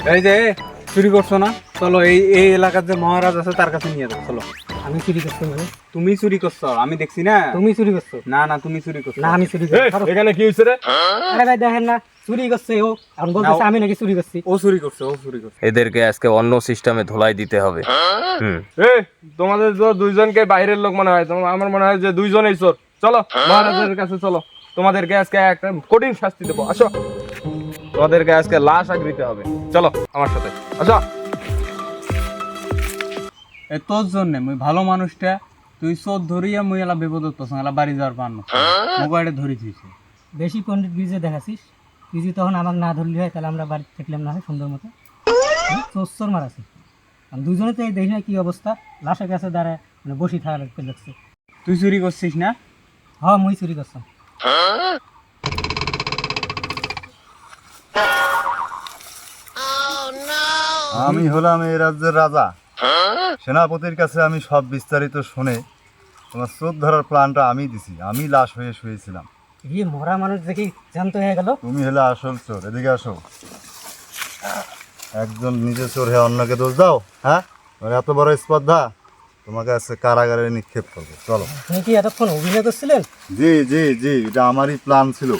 এই যে চুরি করছ না? চলো এই এই এলাকার যে মহারাজ আছে তার কাছে নিয়ে যাও চলো। আমি চুরি করছি মানে? তুমি চুরি করছ আমি দেখছি না? তুমি চুরি করছ? না না তুমি চুরি করছ। না আমি চুরি করছি। এখানে কি হয়েছে রে? আরে ভাই দেখেন না চুরি করছে ও। এখন বলতেছে আমি নাকি চুরি করছি। ও চুরি করছে ও চুরি করছে। এদেরকে আজকে অন্য সিস্টেমে ধোলাই দিতে হবে। হুম। এ তোমাদের তো দুইজনকে বাইরের লোক মনে হয়। তোমার আমার মনে হয় যে দুইজনেই চোর। চলো মহারাজের কাছে চলো। তোমাদেরকে আজকে একটা কঠিন শাস্তি দেবো। আসো। তোমাদেরকে আজকে লাশ আগরিতে হবে। চলো আমার সাথে। আসো। এ তোর জন্য মুই ভালো মানুষটা তুই চোর ধরিয়া মুই এলা বিপদত পছন্দ এলা বাড়ি যাওয়ার পার না। মোবাইলে ধরি দিয়েছে বেশি পণ্ডিত বিজে দেখাছিস? তুই তখন আমাকে না ধরলি হয় তাহলে আমরা বাড়িতে থাকলাম না হয় সুন্দর মতো। চোর মারাছি। আমি দুজনে তো এই দেখি না কি অবস্থা। লাশের কাছে দাঁড়ায় মানে বসি থাকা লাগতে লাগছে তুই চুরি করছিস না? হ্যাঁ মুই চুরি করতাম আমি হলাম এই রাজ্যের রাজা। সেনাপতির কাছে আমি সব বিস্তারিত শুনে তোমার চোখ ধরার প্ল্যানটা আমি দিছি। আমি লাশ হয়ে শুয়েছিলাম। এই মরা মানুষ দেখি জ্যান্ত হয়ে গেল। তুমি হলে আসল চোর এদিকে আসো। একজন নিজে চোর হয়ে অন্যকে দোষ দাও হ্যাঁ? এত বড় স্পর্ধা তোমাকে আজকে কারাগারে নিক্ষেপ করব। চলো। আপনি কি এতক্ষণ অভিনয় করছিলেন? জি জি জি এটা আমারই প্ল্যান ছিল।